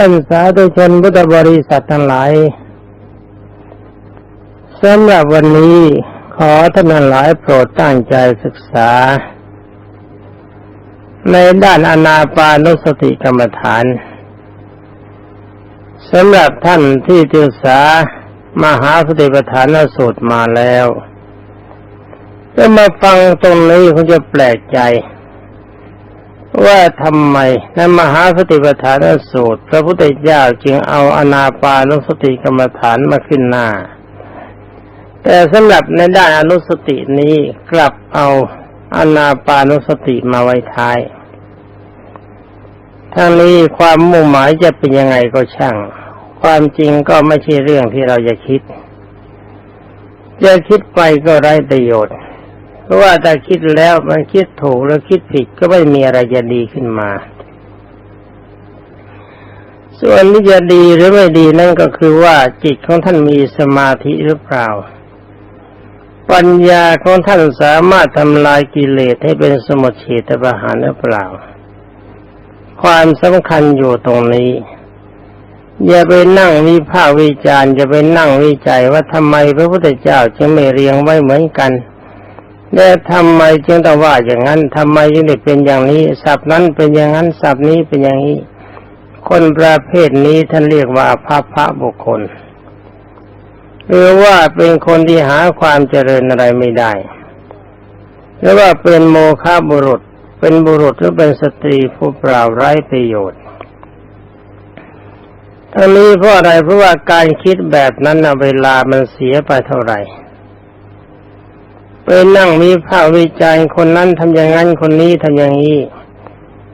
ท่านสาธุชนพุทธบริษัททั้งหลายสำหรับวันนี้ขอท่านทั้งหลายโปรดตั้งใจศึกษา ในด้านอนาปานุสติกรรมฐานสำหรับท่านที่ศึกษามหาสติปัฏฐานสูตรมาแล้วก็มาฟังตรงนี้คงจะแปลกใจ ว่าทำไมในมหาสติปัฏฐานสูตร พระพุทธเจ้าจึงเอาอนาปานุสติกรรมฐานมาขึ้นหน้า แต่สำหรับในด้านอนุสตินี้กลับเอาอนาปานุสติมาไว้ท้ายทั้งนี้ความมุ่งหมายจะเป็นยังไงก็ช่าง ความจริงก็ไม่ใช่เรื่องที่เราจะคิด จะคิดไปก็ไร้ประโยชน์ เพราะว่าถ้าคิดแล้วมันคิดถูกแล้วคิดผิดก็ไม่มีอะไรจะดีขึ้นมา ส่วนที่จะดีหรือไม่ดีนั่นก็คือว่าจิตของท่านมีสมาธิหรือเปล่า ปัญญาของท่านสามารถทำลายกิเลสให้เป็นสมุทเฉตประหารหรือเปล่า ความสำคัญอยู่ตรงนี้อย่าไปนั่งวิพากวิจารณ์อย่าไปนั่งวิจัยว่าทำไมพระพุทธเจ้าจึงไม่เรียงไว้เหมือนกัน และทำไมจึงต้องว่าอย่างนั้นทำไมจึงได้เป็นอย่างนี้ศัพท์นั้นเป็นอย่างนั้นศัพท์นี้เป็นอย่างนี้ คนประเภทนี้ท่านเรียกว่าพระพระบุคคลหรือว่าเป็นคนที่หาความเจริญอะไรไม่ได้ หรือว่าเป็นโมฆะบุรุษ เป็นบุรุษหรือเป็นสตรีผู้เปล่าไร้ประโยชน์ทั้งนี้เพราะอะไรเพราะว่าการคิดแบบนั้นเวลามันเสียไปเท่าไหร่ ไปนั่งมีภาควิจารณ์คนนั้นทำอย่างนั้นคนนี้ทำอย่างนี้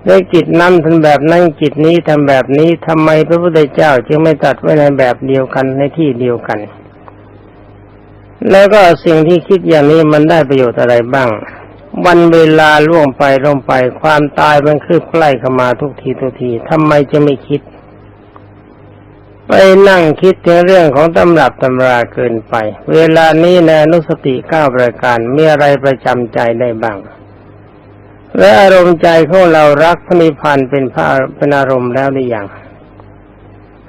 ได้กิจนั้นทำแบบนั้นกิจนี้ทำแบบนี้ทำไมพระพุทธเจ้าจึงไม่ตัดไว้ในแบบเดียวกันในที่เดียวกัน แล้วก็สิ่งที่คิดอย่างนี้มันได้ประโยชน์อะไรบ้าง วันเวลาล่วงไปล่วงไปความตายมันคืบใกล้เข้ามาทุกทีทุกทีทำไมจะไม่คิด ไปนั่งคิดถึงเรื่องของตำรับตำราเกินไป เวลานี้ในนุสติเก้าประการมีอะไรประจำใจได้บ้าง และอารมณ์ใจของเรารักพระนิพพานเป็นพระเป็นอารมณ์แล้วหรือยัง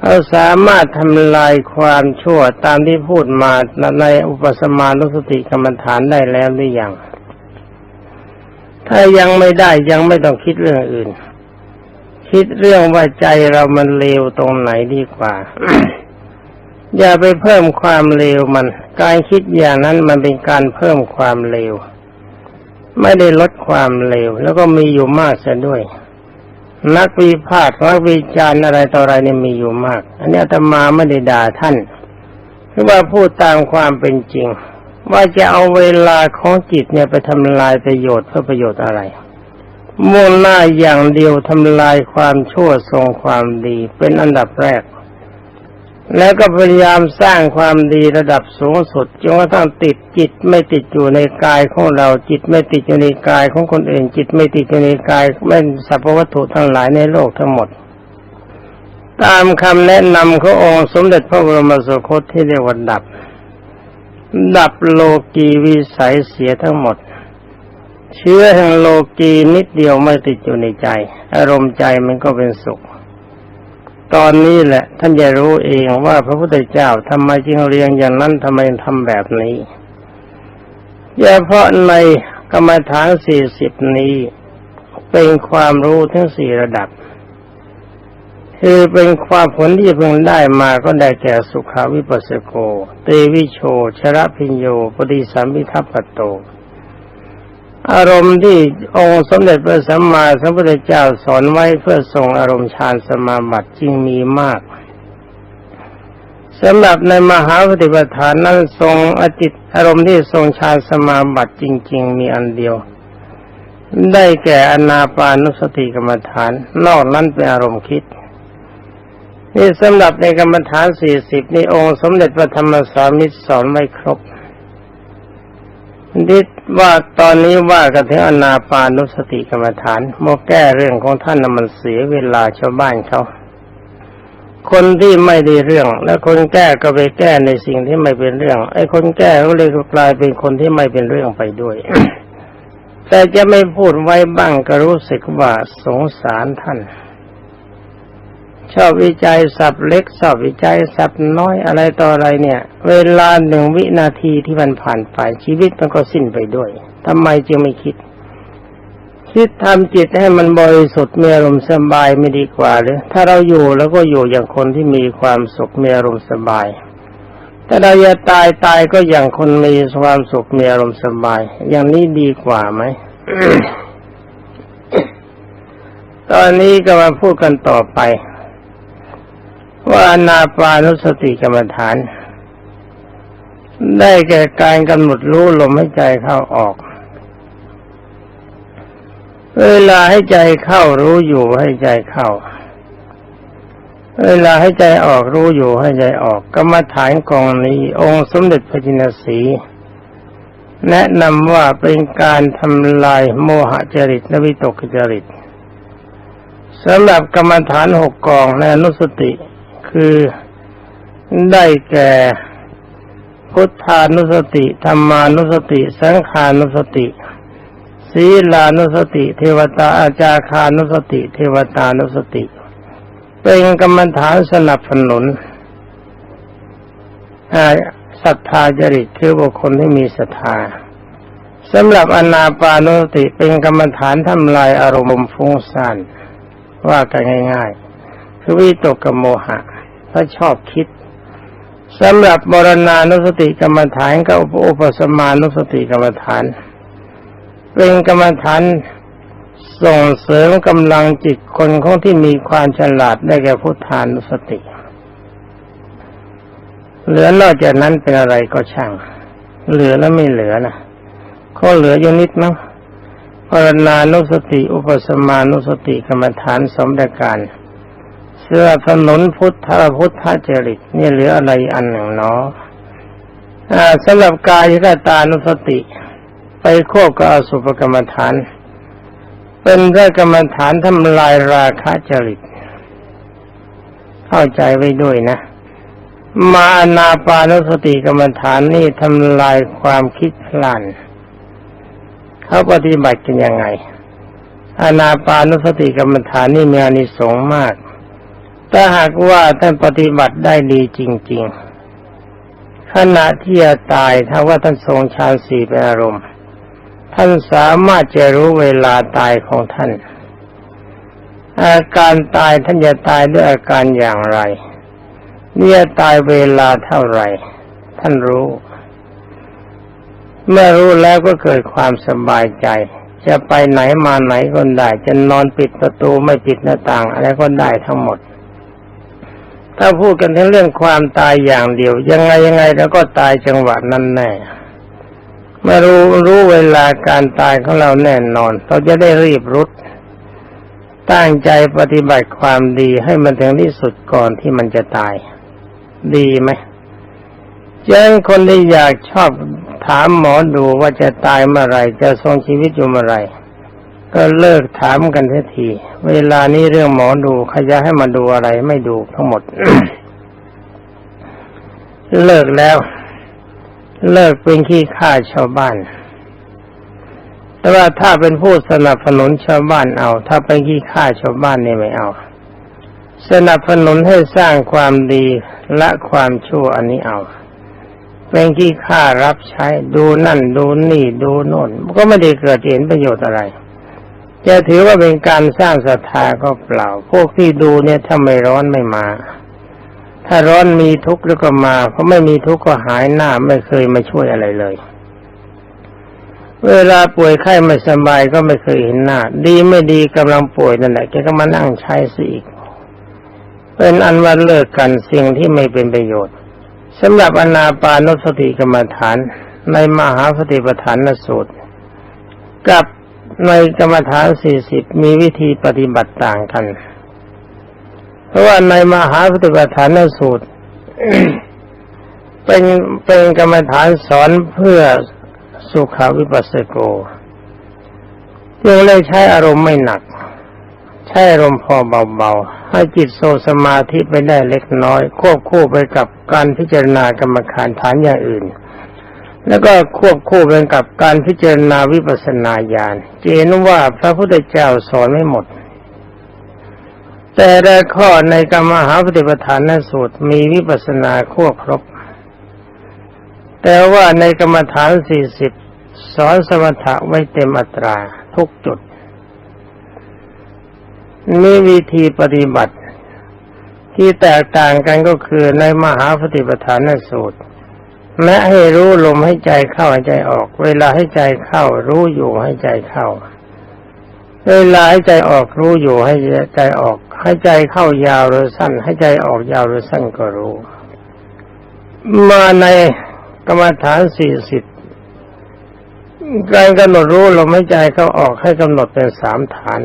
เราสามารถทำลายความชั่วตามที่พูดมาในอุปสมานุสติกรรมฐานได้แล้วหรือยังถ้ายังไม่ได้ยังไม่ต้องคิดเรื่องอื่น คิดเรื่องว่าใจเรามันเลวตรงไหนดีกว่า อย่าไปเพิ่มความเลวมัน การคิดอย่างนั้นมันเป็นการเพิ่มความเลว ไม่ได้ลดความเลว แล้วก็มีอยู่มากซะด้วย นักวิพากษ์นักวิจารณ์อะไรต่ออะไรเนี่ยมีอยู่มาก อันนี้ธรรมาไม่ได้ด่าท่านคือว่าพูดตามความเป็นจริง ว่าจะเอาเวลาของจิตเนี่ยไปทำลายประโยชน์เพื่อประโยชน์อะไร มุ่งหน้าอย่างเดียวทำลายความชั่วทรงความดีเป็นอันดับแรก แล้วก็พยายามสร้างความดีระดับสูงสุดจนกระทั่งติดจิตไม่ติดอยู่ในกายของเราจิตไม่ติดอยู่ในกายของคนอื่น จิตไม่ติดอยู่ในกายไม่สรรพวัตถุทั้งหลายในโลกทั้งหมด ตามคำแนะนำขององค์สมเด็จพระบรมสุคตที่เรียกว่าดับ ดับโลกีวิสัยเสียทั้งหมด เชื้อแห่งโลกีนิดเดียวไม่ติดอยู่ในใจ อารมณ์ใจมันก็เป็นสุข ตอนนี้แหละ ท่านจะรู้เองว่าพระพุทธเจ้าทำไมจึงเรียงอย่างนั้นทำไมทำแบบนี้เฉพาะในกรรมฐานสี่สิบนี้ เป็นความรู้ทั้งสี่ระดับ คือเป็นความผลที่เพิ่งได้มาก็ได้แก่สุขาวิปัสสโก เตวิโช ชระพิญโยปฏิสัมพิทัพปโต อารมณ์ที่องค์สมเด็จพระสัมมาสัมพุทธเจ้าสอนไว้เพื่อส่งอารมณ์ฌานสมาบัติจึงมีมากสำหรับในมหาปฏิปทานนั้นทรงอจิตอารมณ์ที่ทรงฌานสมาบัติจริง ๆ มีอันเดียว ได้แก่อนาปานุสติกรรมฐาน นอกนั้นเป็นอารมณ์คิดนี่สำหรับในกรรมฐานสี่สิบนี่องค์สมเด็จพระธรรมสามิตรสอนไม่ครบ ดิดว่าตอนนี้ว่ากันถึงอนาปานุสติกรรมฐานโมแก้เรื่องของท่านมันเสียเวลาชาวบ้านเขา คนที่ไม่ได้เรื่อง และคนแก้ก็ไปแก้ในสิ่งที่ไม่เป็นเรื่อง ไอ้คนแก้ก็เลยกลายเป็นคนที่ไม่เป็นเรื่องไปด้วย แต่จะไม่พูดไว้บ้างก็รู้สึกว่าสงสารท่าน ชอบวิจัยศัพท์เล็กชอบวิจัยศัพท์น้อยอะไรต่ออะไรเนี่ย เวลาหนึ่งวินาทีที่มันผ่านไปชีวิตมันก็สิ้นไปด้วยทำไมจึงไม่คิด คิดทำจิตให้มันบริสุทธิ์มีอารมณ์สบายไม่ดีกว่าหรือถ้าเราอยู่แล้วก็อยู่อย่างคนที่มีความสุขมีอารมณ์สบายแต่เราจะตายตายก็อย่างคนมีความสุขมีอารมณ์สบาย อย่างนี้ดีกว่าไหมตอนนี้ก็มาพูดกันต่อไป ว่าอนาปานุสติกรรมฐาน ได้แก่การกำหนดรู้ลมให้ใจเข้าออก เวลาให้ใจเข้ารู้อยู่ให้ใจเข้า เวลาให้ใจออกรู้อยู่ให้ใจออกกรรมฐานกองนี้ องค์สมเด็จพระจินสีแนะนำว่าเป็นการทำลายโมหจริตนวิตกจริตสำหรับกรรมฐานหกกองในอนุสติ คือได้แก่พุทธานุสติธรรมานุสติ สังขานุสติ ศีลานุสติ เทวตาอาจาคานุสติ เทวตานุสติ เป็นกรรมฐานสนับสนุนศรัทธาจริตคือบุคคลที่มีศรัทธาสำหรับอนาปานุสติเป็นกรรมฐานทำลายอารมณ์ฟุ้งซ่านว่ากันง่าย ๆ คือวิตกกโมหะ ถ้าชอบคิดสำหรับบรณานุสติกรรมฐานกับอุปสมานุสติกรรมฐาน เป็นกรรมฐานส่งเสริมกำลังจิตคนของที่มีความฉลาดได้แก่พุทธานุสติ เหลือนอกจากนั้นเป็นอะไรก็ช่าง เหลือแล้วไม่เหลือนะก็เหลืออยู่นิดมั้งปรณานุสติ อุปสมานุสติกรรมฐานสมประการ สื้อถนนพุทธพุทธจริตนี่เหลืออะไรอันหนึ่งเนาะสำหรับกายกตานุสติ ไปควบกับอสุภกรรมฐาน เป็นเรื่องกรรมฐานทำลายราคะจริต เข้าใจไว้ด้วยนะ มานาปานุสติกรรมฐานนี่ทำลายความคิดพลันเขาปฏิบัติกันยังไงอนาปานุสติกรรมฐานนี่มีอานิสงส์มาก ถ้าหากว่าท่านปฏิบัติได้ดีจริง ๆ ขณะที่จะตายถ้าว่าท่านทรงฌานสี่เป็นอารมณ์ ท่านสามารถจะรู้เวลาตายของท่าน อาการตายท่านจะตายด้วยอาการอย่างไร เนี่ยตายเวลาเท่าไหร่ ท่านรู้ เมื่อรู้แล้วก็เกิดความสบายใจจะไปไหนมาไหนก็ได้ จะนอนปิดประตูไม่ปิดหน้าต่าง อะไรก็ได้ทั้งหมด ถ้าพูดกันถึงเรื่องความตายอย่างเดียว ยังไงยังไงแล้วก็ตายจังหวะนั้นแน่เมื่อรู้รู้เวลาการตายของเราแน่นอน เราจะได้รีบรุด ตั้งใจปฏิบัติความดีให้มันถึงที่สุดก่อนที่มันจะตาย ดีไหมยังคนที่อยากชอบถามหมอดูว่าจะตายเมื่อไรจะทรงชีวิตอยู่เมื่อไร ก็เลิกถามกันทีที เวลานี้เรื่องหมอดูขยะให้มาดูอะไรไม่ดูทั้งหมด เลิกแล้ว เลิกเป็นขี้ข้าชาวบ้าน แต่ว่าถ้าเป็นผู้สนับสนุนชาวบ้านเอา ถ้าเป็นขี้ข้าชาวบ้านนี่ไม่เอา สนับสนุนให้สร้างความดีและความชั่วอันนี้เอาเป็นที่ข้ารับใช้ดูนั่นดูนี่ดูโน่นก็ไม่ได้เกิดเห็นประโยชน์อะไร จะถือว่าเป็นการสร้างศรัทธาก็เปล่า พวกที่ดูเนี่ยถ้าไม่ร้อนไม่มา ถ้าร้อนมีทุกข์แล้วก็มา เพราะไม่มีทุกข์ก็หายหน้าไม่เคยมาช่วยอะไรเลย เวลาป่วยไข้ไม่สบายก็ไม่เคยเห็นหน้า ดีไม่ดีกำลังป่วยนั่นแหละแกก็มานั่งใช้สิอีก เป็นอันว่าเลิกกันสิ่งที่ไม่เป็นประโยชน์สำหรับอนาปานุสติกรรมฐานในมหาสติปัฏฐานสูตรกับ ในกรรมฐานสี่สิบมีวิธีปฏิบัติต่างกัน เพราะว่าในมหาสติปัฏฐานสูตร เป็นเป็นกรรมฐานสอนเพื่อสุขาวิปัสสโกจึงเลยใช้อารมณ์ไม่หนัก ใช้อารมณ์พอเบาๆ ให้จิตโซสมาธิไปได้เล็กน้อย ควบคู่ไปกับการพิจารณากรรมฐานฐานอย่างอื่น แล้วก็ควบคู่ไปกับการพิจารณาวิปัสสนาญาณเจนว่าพระพุทธเจ้าสอนไม่หมด แต่ละข้อในกรรมหาปฏิปทานนสูตรมีวิปัสสนาควบครบ แต่ว่าในกรรมฐานสี่สิบสอนสมถะไว้เต็มอัตราทุกจุด มีวิธีปฏิบัติที่แตกต่างกันก็คือในมหาปฏิปทานนสูตร แม้ให้รู้ลมให้ใจเข้าให้ใจออก เวลาให้ใจเข้า รู้อยู่ให้ใจเข้า เวลาให้ใจออกรู้อยู่ให้ใจออก ให้ใจเข้ายาวหรือสั้น ให้ใจออกยาวหรือสั้นก็รู้ มาในกรรมฐานสี่สิบการกำหนดรู้ลมให้ใจเข้าออกให้กำหนดเป็นสามฐาน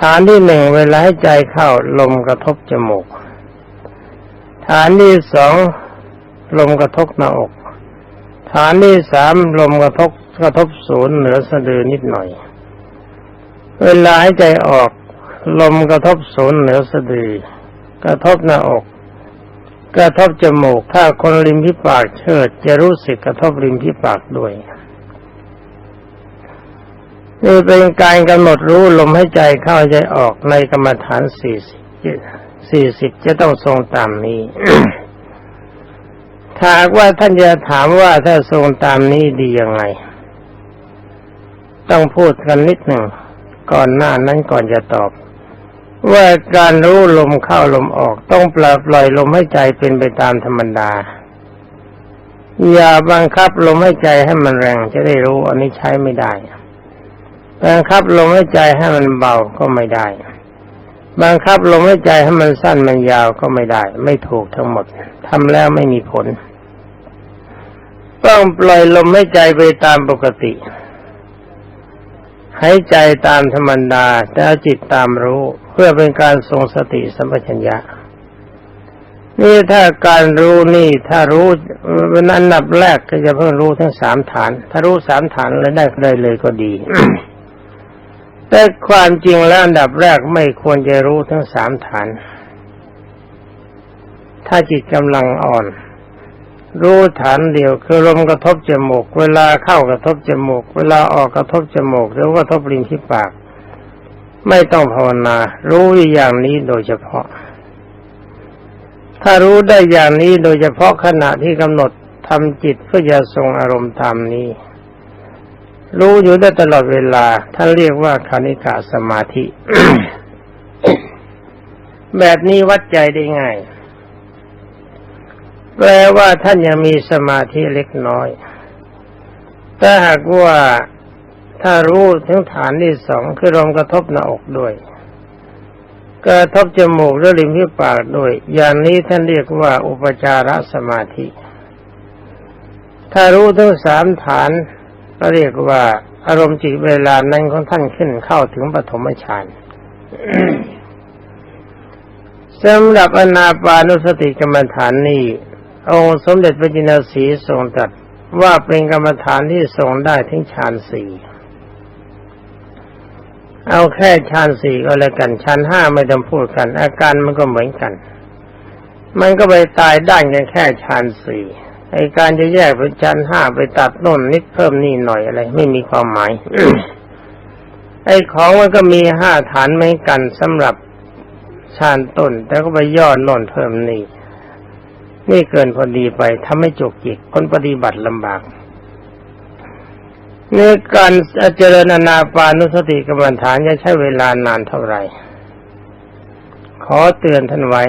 ฐานที่หนึ่งเวลาให้ใจเข้าลมกระทบจมูก ฐานที่สอง ลมกระทบหน้าอก ฐานที่สามลมกระทบกระทบศูนย์เหนือสะดือนิดหน่อย เวลาให้ใจออก ลมกระทบศูนย์เหนือสะดือกระทบหน้าอก กระทบจมูกถ้าคนริมพิปากเชิด จะรู้สึกกระทบริมพิปากด้วยนี่เป็นการกำหนดรู้ลมให้ใจเข้าใจออกในกรรมฐานสี่สิบสี่สิบจะต้องทรงตามนี้ ถ้าว่าท่านจะถามว่าถ้าทรงตามนี้ดียังไง ต้องพูดกันนิดหนึ่งก่อนหน้านั้นก่อนจะตอบ ว่าการรู้ลมเข้าลมออกต้องปล่อยปล่อยลมให้ใจเป็นไปตามธรรมดา อย่าบังคับลมให้ใจให้มันแรงจะได้รู้อันนี้ใช้ไม่ได้บังคับลมให้ใจให้มันเบาก็ไม่ได้ บังคับลมให้ใจให้มันสั้นมันยาวก็ไม่ได้ ไม่ถูกทั้งหมดทำแล้วไม่มีผล ต้องปล่อยลมให้ใจไปตามปกติให้ใจตามธรรมดาแต่จิตตามรู้เพื่อเป็นการทรงสติสัมปชัญญะ นี่ถ้าการรู้นี่ถ้ารู้เป็นอันดับแรกก็จะเพิ่งรู้ทั้งสามฐาน ถ้ารู้สามฐานแล้วได้ได้เลยก็ดี แต่ความจริงแล้วอันดับแรกไม่ควรจะรู้ทั้งสามฐาน ถ้าจิตกำลังอ่อน รู้ฐานเดียวคือลมกระทบจมูก เวลาเข้ากระทบจมูก เวลาออกกระทบจมูกหรือกระทบริมที่ปาก ไม่ต้องภาวนา รู้อย่างนี้โดยเฉพาะ ถ้ารู้ได้อย่างนี้โดยเฉพาะขณะที่กำหนดทำจิตเพื่อจะทรงอารมณ์ตามนี้ รู้อยู่ได้ตลอดเวลาท่านเรียกว่าคานิกาสมาธิ แบบนี้วัดใจได้ง่าย แปลว่าท่านยังมีสมาธิเล็กน้อยถ้าหากว่าถ้ารู้ถึงฐานที่สองคือลมกระทบหน้าอกด้วยกระทบจมูกและริมที่ปากด้วย อย่างนี้ท่านเรียกว่าอุปจารสมาธิ ถ้ารู้ทั้งสามฐานก็เรียกว่าอารมณ์จิตเวลานั้นของท่านขึ้นเข้าถึงปฐมฌานสำหรับอนาปานุสติกรรมฐานนี้ องค์สมเด็จพระจินสีทรงตรัสว่าเป็นกรรมฐานที่ทรงได้ถึงฌานสี่เอาแค่ฌานสี่ก็แล้วกันฌานห้าไม่ต้องพูดกัน อาการมันก็เหมือนกัน มันก็ไปตายด้านกันแค่ฌานสี่ไอการจะแยกเป็นฌานห้าไปตัดน่นนิดเพิ่มนี่หน่อยอะไร ไม่มีความหมายไอของมันก็มีห้าฐานเหมือนกันสำหรับฌานต้นแต่ก็ไปย่อน่นเพิ่มนี่ นี่เกินพอดีไปทำให้จกจิกคนปฏิบัติลำบากในการเจริญอนาปานุสติกรรมฐานจะใช้เวลานานเท่าไหร่ ขอเตือนท่านไว้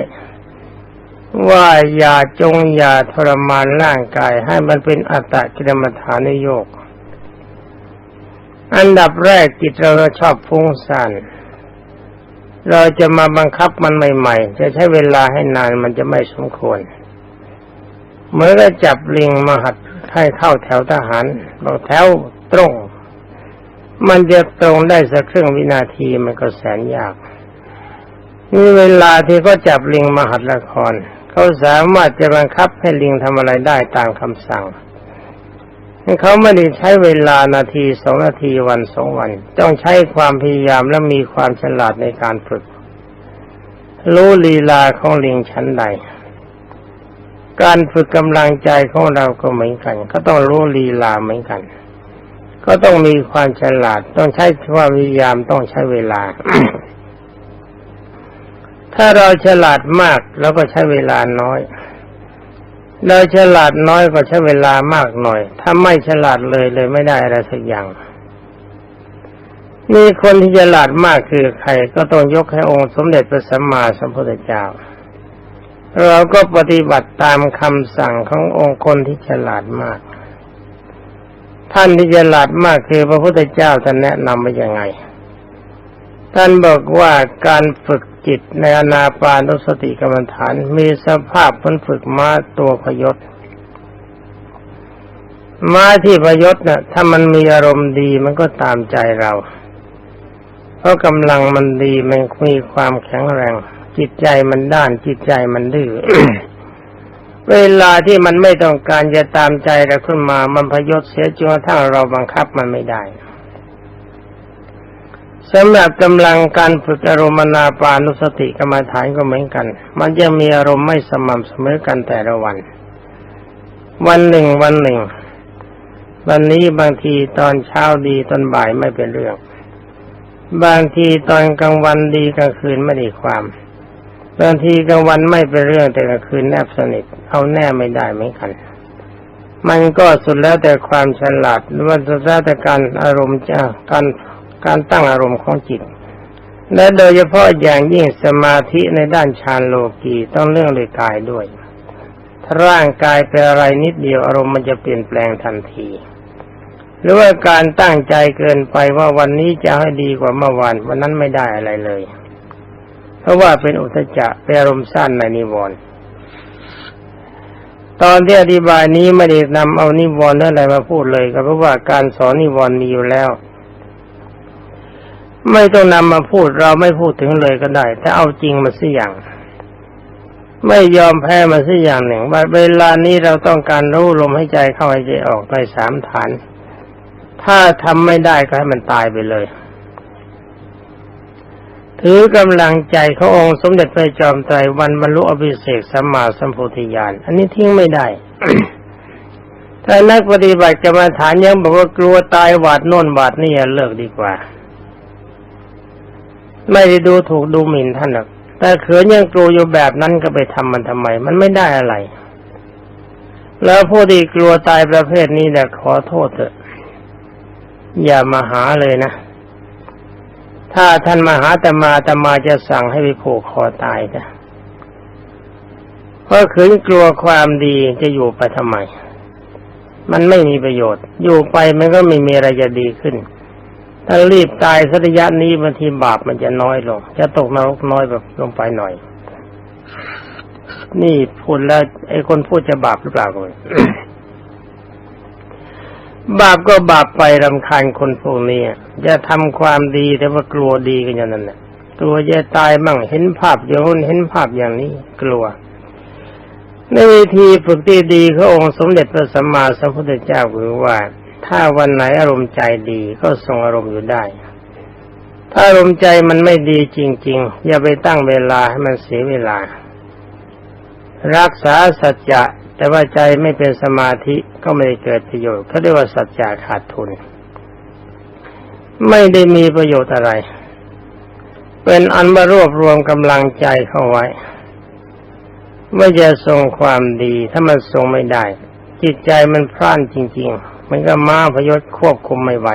ว่าอย่าจงอย่าทรมานร่างกายให้มันเป็นอัตตกิรมฐานโยก อันดับแรกจิตเราชอบฟุ้งซ่านเราจะมาบังคับมันใหม่ ๆ จะใช้เวลาให้นานมันจะไม่สมควร เมื่อได้จับลิงมาหัดให้เข้าแถวทหารบอกแถวตรง มันจะตรงได้สักครึ่งวินาทีมันก็แสนยากนี่เวลาที่เขาจับลิงมาหัดละคร เขาสามารถจะบังคับให้ลิงทำอะไรได้ตามคำสั่งเขาไม่ได้ใช้เวลานาทีสองนาทีวันสองวัน ต้องใช้ความพยายามและมีความฉลาดในการฝึกรู้ลีลาของลิงชั้นใด การฝึกกำลังใจของเราก็เหมือนกัน ก็ต้องรู้ลีลาเหมือนกัน ก็ต้องมีความฉลาด ต้องใช้ความพยายามต้องใช้เวลา ถ้าเราฉลาดมากเราก็ใช้เวลาน้อยเราฉลาดน้อยก็ใช้เวลามากหน่อย ถ้าไม่ฉลาดเลยเลยไม่ได้อะไรสักอย่างนี่คนที่ฉลาดมากคือใครก็ต้องยกให้องค์สมเด็จพระสัมมาสัมพุทธเจ้า เราก็ปฏิบัติตามคำสั่งขององค์คนที่ฉลาดมาก ท่านที่ฉลาดมากคือพระพุทธเจ้าท่านแนะนำมาอย่างไง ท่านบอกว่าการฝึกจิตในอนาปานุสติกรรมฐาน มีสภาพมันฝึกม้าตัวพยศม้าที่พยศนะ่ะถ้ามันมีอารมณ์ดีมันก็ตามใจเรา เพราะกำลังมันดีมันมีความแข็งแรง จิตใจมันด้านจิตใจมันดื้อเวลาที่มันไม่ต้องการจะตามใจเราขึ้นมา มันพยศเสียจนกระทั่งเราบังคับมันไม่ได้สำหรับกำลังการฝึกอารมณ์นาปานุสติกรรมฐานก็เหมือนกัน มันจะมีอารมณ์ไม่สม่ำเสมอกันแต่ละวัน วันหนึ่งวันหนึ่ง วันนี้บางทีตอนเช้าดีตอนบ่ายไม่เป็นเรื่อง บางทีตอนกลางวันดีกลางคืนไม่ได้ความ บางทีกลางวันไม่เป็นเรื่องแต่กลางคืนแนบสนิทเอาแน่ไม่ได้เหมือนกัน มันก็สุดแล้วแต่ความฉลาดหรือว่าสุดแล้วแต่การอารมณ์จะการการตั้งอารมณ์ของจิต และโดยเฉพาะอย่างยิ่งสมาธิในด้านฌานโลกีต้องเรื่องเลยกายด้วยถ้าร่างกายเป็นอะไรนิดเดียวอารมณ์มันจะเปลี่ยนแปลงทันที หรือว่าการตั้งใจเกินไปว่าวันนี้จะให้ดีกว่าเมื่อวานวันนั้นไม่ได้อะไรเลย ราะว่าเป็นอุทจจะเป็นอารมณ์สั้นในนิวรณ์ตอนที่อธิบายนี้ไม่ได้นำเอานิวรณ์อะไรมาพูดเลยก็เพราะว่าการสอนนิวรณ์มีอยู่แล้ว ไม่ต้องนำมาพูดเราไม่พูดถึงเลยก็ได้แต่เอาจริงมาสิอย่าง ไม่ยอมแพ้มาสิอย่างหนึ่งว่าเวลานี้เราต้องการรู้ลมให้ใจเข้าให้ใจออกในสามฐาน ถ้าทำไม่ได้ก็ให้มันตายไปเลย ถือกำลังใจเขาองค์สมเด็จพระจอมไตรวันบรรลุอภิเศกสัมมาสัมโพธิญาณอันนี้ทิ้งไม่ได้ถ้านักปฏิบัติกรรมฐานยังบอกว่ากลัวตายหวาดโน่นหวาดนี่เลิกดีกว่า ไม่ได้ดูถูกดูหมิ่นท่านหรอกแต่เขือยังกลัวอยู่แบบนั้นก็ไปทำมันทำไม มันไม่ได้อะไร แล้วผู้ที่กลัวตายประเภทนี้แต่ขอโทษเถอะ อย่ามาหาเลยนะ ถ้าท่านมาหาตมาตมาจะสั่งให้ไปผูกคอตายนะเพราะขืนกลัวความดีจะอยู่ไปทำไม มันไม่มีประโยชน์ อยู่ไปมันก็ไม่มีอะไรจะดีขึ้น ถ้ารีบตายสัระยะนี้บางทีบาปมันจะน้อยลง จะตกนรกน้อยแบบลงไปหน่อย นี่พูดแล้วไอ้คนพูดจะบาปหรือเปล่าคน บาปก็บาปไปรำคาญคนพวกนี้จะทำความดีแต่ว่ากลัวดีกันอย่างนั้นน่ะกลัวจะตายมั่งเห็นภาพอย่างนู้นเห็นภาพอย่างนี้กลัว ในวิธีฝึกที่ดีขององค์สมเด็จพระสัมมาสัมพุทธเจ้าคือว่า ถ้าวันไหนอารมณ์ใจดีก็ทรงอารมณ์อยู่ได้ ถ้าอารมณ์ใจมันไม่ดีจริง ๆ อย่าไปตั้งเวลาให้มันเสียเวลา รักษาสัจจะ แต่ว่าใจไม่เป็นสมาธิก็ไม่ได้เกิดประโยชน์เขาเรียกว่าสัจจะขาดทุน ไม่ได้มีประโยชน์อะไร เป็นอันมารวบรวมกำลังใจเข้าไว้ไม่จะทรงความดี ถ้ามันทรงไม่ได้ จิตใจมันพร่านจริง ๆ มันก็มาพยศควบคุมไม่ไหว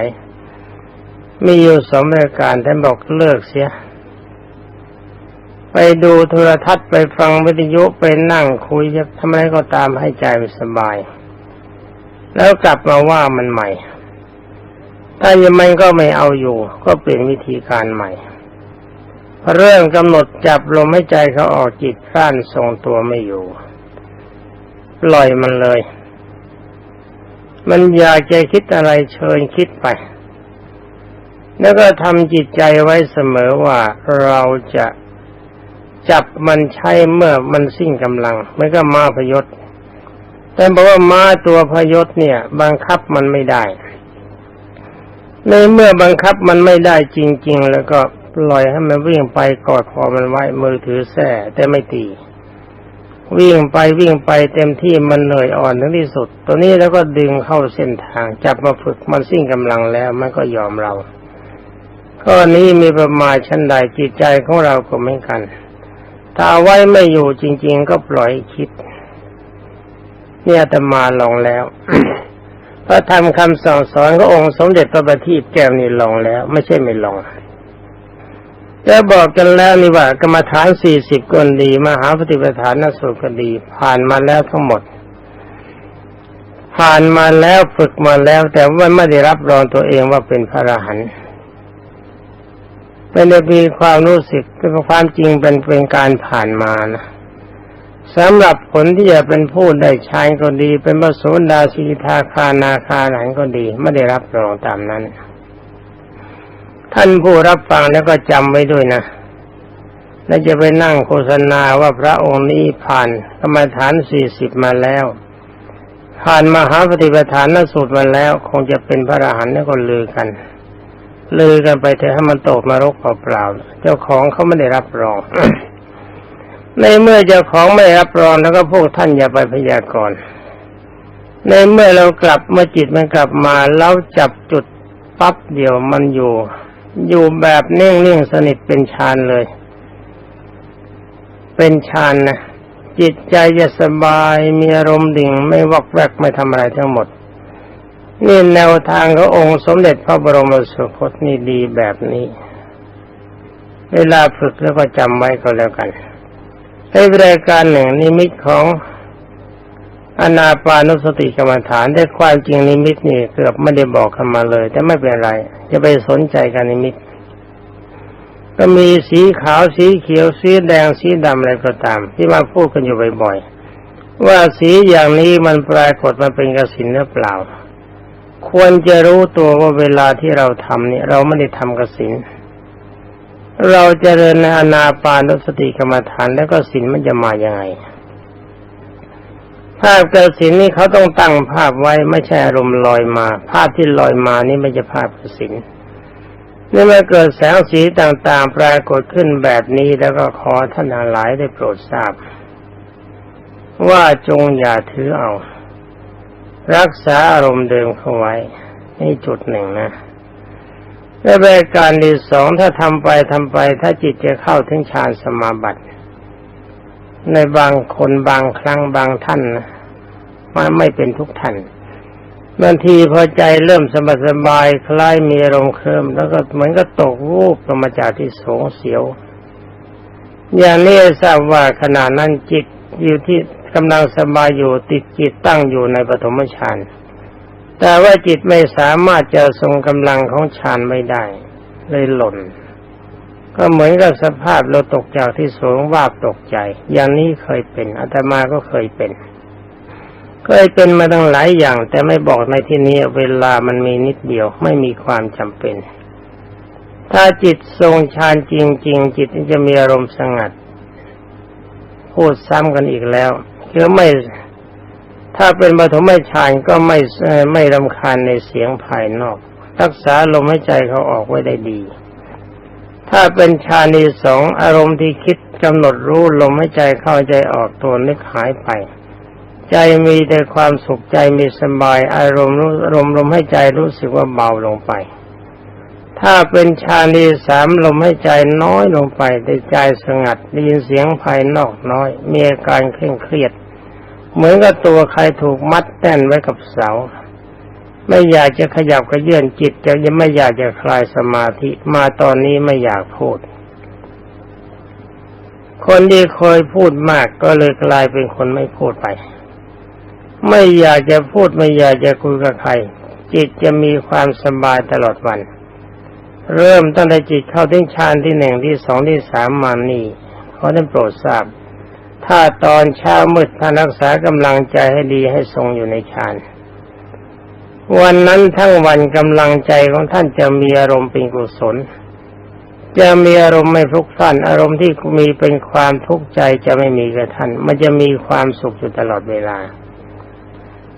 มีอยู่สองรายการท่านบอกเลิกเสีย ไปดูโทรทัศน์ไปฟังวิทยุไปนั่งคุยจะทำอะไรก็ตามให้ใจสบาย แล้วกลับมาว่ามันใหม่ ถ้ายังมันก็ไม่เอาอยู่ ก็เปลี่ยนวิธีการใหม่ เริ่มกำหนดจับลมให้ใจเขาออกจิตร้านทรงตัวไม่อยู่ ปล่อยมันเลย มันอยากจะคิดอะไรเชิญคิดไปแล้วก็ทำจิตใจไว้เสมอว่าเราจะ จับมันใช้เมื่อมันสิ้นกำลังมันก็มาพยศ แต่บอกว่าม้าตัวพยศเนี่ย บังคับมันไม่ได้ ในเมื่อบังคับมันไม่ได้จริง ๆ แล้วก็ปล่อยให้มันวิ่งไปกอดคอมันไว้มือถือแส้แต่ไม่ตีวิ่งไปวิ่งไปเต็มที่มันเหนื่อยอ่อนถึงที่สุด ตัวนี้แล้วก็ดึงเข้าเส้นทาง จับมาฝึกมันสิ้นกำลังแล้วมันก็ยอมเราข้อนี้มีประมาณชั้นใดจิตใจของเราก็เหมือนกัน ถ้าไว้ไม่อยู่จริง ๆ ก็ปล่อยคิด เนี่ยอาตมาลองแล้วพระธรรมคำสั่งสอนขององค์สมเด็จพระบัณฑิตแก้วนี่ลองแล้ว ไม่ใช่ไม่ลองจะบอกกันแล้วนี่ว่ากรรมฐานสี่สิบก็ดี มหาปฏิปทานนสุกดี ผ่านมาแล้วทั้งหมด ผ่านมาแล้วฝึกมาแล้ว แต่ว่าไม่ได้รับรองตัวเองว่าเป็นพระอรหันต์ เป็นแต่มีความรู้สึกเป็นความจริงเป็นเป็นการผ่านมานะสำหรับผลที่จะเป็นผู้ได้ชายก็ดี เป็นพระโสดาสีทาคานาคาหลันก็ดี ไม่ได้รับรองตามนั้น ท่านผู้รับฟังแล้วก็จำไว้ด้วยนะและจะไปนั่งโฆษณาว่าพระองค์นี้ผ่านกรรมฐานสี่สิบมาแล้ว ผ่านมหาปฏิปทานนสูตรมาแล้ว คงจะเป็นพระอรหันต์แล้วก็ลือกัน ลือกันไปเถอะให้มันตกนรกเปล่าๆเจ้าของเขาไม่ได้รับรอง ในเมื่อเจ้าของไม่รับรองแล้วก็พวกท่านอย่าไปพยากรณ์ในเมื่อเรากลับเมื่อจิตมันกลับมาแล้วจับจุดปั๊บเดียวมันอยู่ อยู่แบบเนิ่งๆสนิทเป็นฌานเลย เป็นฌานนะจิตใจจะสบายมีอารมณ์ดิ่งไม่วอกแวกไม่ทำอะไรทั้งหมด นี่แนวทางขององค์สมเด็จพระบรมสุคตนี่ดีแบบนี้ เวลาฝึกแล้วก็จำไว้ก็แล้วกันในรายการหนึ่งนิมิตของอนาปานุสติกรรมฐานได้ความจริงนิมิตนี่เกือบไม่ได้บอกกันมาเลย แต่ไม่เป็นไร จะไปสนใจกันนิมิต ก็มีสีขาวสีเขียวสีแดงสีดำอะไรก็ตาม ที่มาพูดกันอยู่บ่อยๆว่าสีอย่างนี้มันปรากฏมันเป็นกสินหรือเปล่า ควรจะรู้ตัวว่าเวลาที่เราทำเนี่ย เราไม่ได้ทำกสินเราจเจริญในอนาปานุสติกรรมฐานแล้วก็สินมันจะมาอย่างไง ภาพกระสินนี่เขาต้องตั้งภาพไว้ไม่ใช่อารมณ์ลอยมา ภาพที่ลอยมานี่ไม่ใช่ภาพกระสินนี่เมื่อเกิดแสงสีต่างๆ ปรากฏขึ้นแบบนี้แล้วก็ขอท่านหลายได้โปรดทราบ ว่าจงอย่าถือเอา รักษาอารมณ์เดิมเข้าไว้นี่จุดหนึ่งนะและรายการที่สองถ้าทำไปทำไป ถ้าจิตจะเข้าถึงฌานสมาบัติ ในบางคนบางครั้งบางท่านนะมันไม่เป็นทุกท่านบางทีพอใจเริ่มสบายสบายคล้ายมีอารมณ์เคลิมแล้วก็เหมือนก็ตกรูปลงมาจากที่สงเสียว อย่างนี้ทราบว่าขณะนั้นจิตอยู่ที่ กำลังสบายอยู่ติดจิตตั้งอยู่ในปฐมฌานแต่ว่าจิตไม่สามารถจะทรงกำลังของฌานไม่ได้ เลยหล่น ก็เหมือนกับสภาพเราตกจากที่สูงว่าตกใจ อย่างนี้เคยเป็นอาตมาก็เคยเป็น เคยเป็นมาตั้งหลายอย่าง แต่ไม่บอกในที่นี้เวลามันมีนิดเดียวไม่มีความจำเป็น ถ้าจิตทรงฌานจริง ๆ จิตจะมีอารมณ์สงัดพูดซ้ำกันอีกแล้ว คือไม่ถ้าเป็นปฐมฌานก็ไม่ไม่รำคาญในเสียงภายนอก รักษาลมหายใจเขาออกไว้ได้ดี ถ้าเป็นฌานที่สองอารมณ์ที่คิดกำหนดรู้ลมหายใจเข้าใจออกตัวนึกหายไป ใจมีแต่ความสุขใจมีสบาย อารมณ์อารมณ์ลมหายใจรู้สึกว่าเบาลงไป ถ้าเป็นฌานที่สามลมหายใจน้อยลงไปแต่ใจสงัดได้ยินเสียงภายนอกน้อย มีอาการเคร่งเครียด เหมือนกับตัวใครถูกมัดแน่นไว้กับเสา ไม่อยากจะขยับกระเยื่อนจิตจะยังไม่อยากจะคลายสมาธิมาตอนนี้ไม่อยากพูด คนที่เคยพูดมากก็เลยกลายเป็นคนไม่พูดไป ไม่อยากจะพูดไม่อยากจะคุยกับใคร จิตจะมีความสบายตลอดวัน เริ่มตั้งแต่จิตเข้าถึงฌานที่หนึ่งที่สองที่สามมานี่เขาได้โปรดทราบ ถ้าตอนเช้ามืดท่านรักษากำลังใจให้ดีให้ทรงอยู่ในฌานวันนั้นทั้งวันกำลังใจของท่านจะมีอารมณ์เป็นกุศล จะมีอารมณ์ไม่ทุกข์ท่านอารมณ์ที่มีเป็นความทุกข์ใจจะไม่มีกับท่าน มันจะมีความสุขอยู่ตลอดเวลา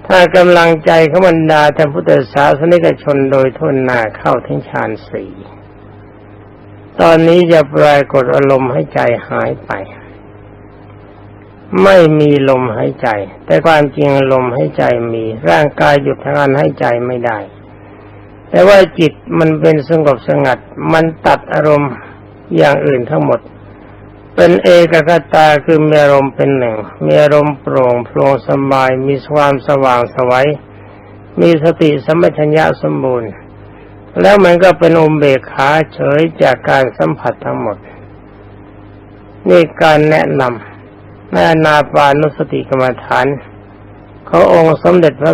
ถ้ากำลังใจของบรรดาท่านพุทธศาสนิกชนโดยทุนหนาเข้าถึงฌานสี่ตอนนี้จะปลายกดอารมณ์ให้ใจหายไป ไม่มีลมหายใจ แต่ความจริงลมหายใจมี ร่างกายหยุดทางการหายใจไม่ได้ แต่ว่าจิตมันเป็นสงบสงัด มันตัดอารมณ์อย่างอื่นทั้งหมด เป็นเอกกตาคือมีอารมณ์เป็นหนึ่ง มีอารมณ์โปร่งโปร่งสบาย มีความสว่างสวัยมีสติสมปชัญญะสมบูรณ์ แล้วมันก็เป็นอุเบกขาเฉยจากการสัมผัสทั้งหมด นี่การแนะนำ ในอนาปานุสติกรรมฐานเขาองค์สมเด็จพระ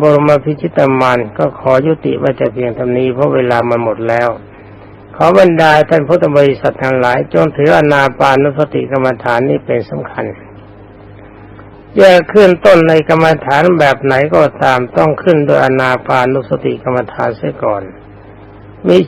บรมพิชิตามานก็ขอยุติว่าจะเพียงเท่านี้เพราะเวลามันหมดแล้ว ขอบรรดาท่านพุทธบริษัททั้งหลาย จงถืออนาปานุสติกรรมฐานนี้เป็นสำคัญอย่าขึ้นต้นในกรรมฐานแบบไหนก็ตามต้องขึ้นโดยอนาปานุสติกรรมฐานเสียก่อนมิ